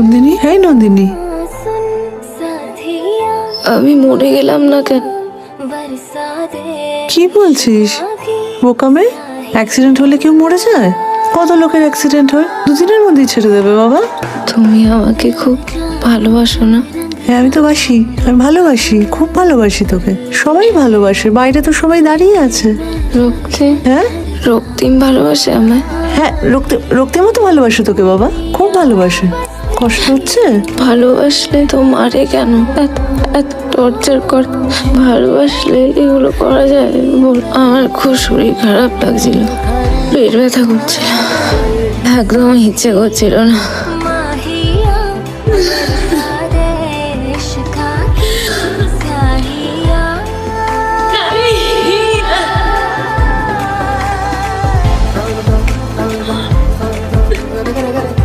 নন্দিনী? হ্যাঁ নন্দিনী। আমি মরে গেলাম না কেন? কি বলছিস? বোকামে? অ্যাক্সিডেন্ট হলে কেউ মরে যায়? কত লোকের অ্যাক্সিডেন্ট হয়? দুদিনের মধ্যেই ছেড়ে দেবে বাবা। তুমি আমাকে খুব ভালোবাসো না? হ্যাঁ আমি তো বাসি। আমি ভালোবাসি খুব ভালোবাসি তোকে। সবাই ভালোবাসে বাইরে তো সবাই দাঁড়িয়ে আছে। রক্তে? হ্যাঁ? রক্তিম ভালোবাসে আমায়? হ্যাঁ রক্তে রক্তের তো ভালোবাসে তোকে বাবা খুব ভালোবাসে। কষ্ট হচ্ছে? ভালোবাসলে তো মারে কেন? এত এত টর্চার কর। ভালোবাসলে এগুলো করা যায় বল। আমার খুব শরীর খারাপ লাগছিল। পেট ব্যথা করছিল। একদম ইচ্ছে করছিল না। I.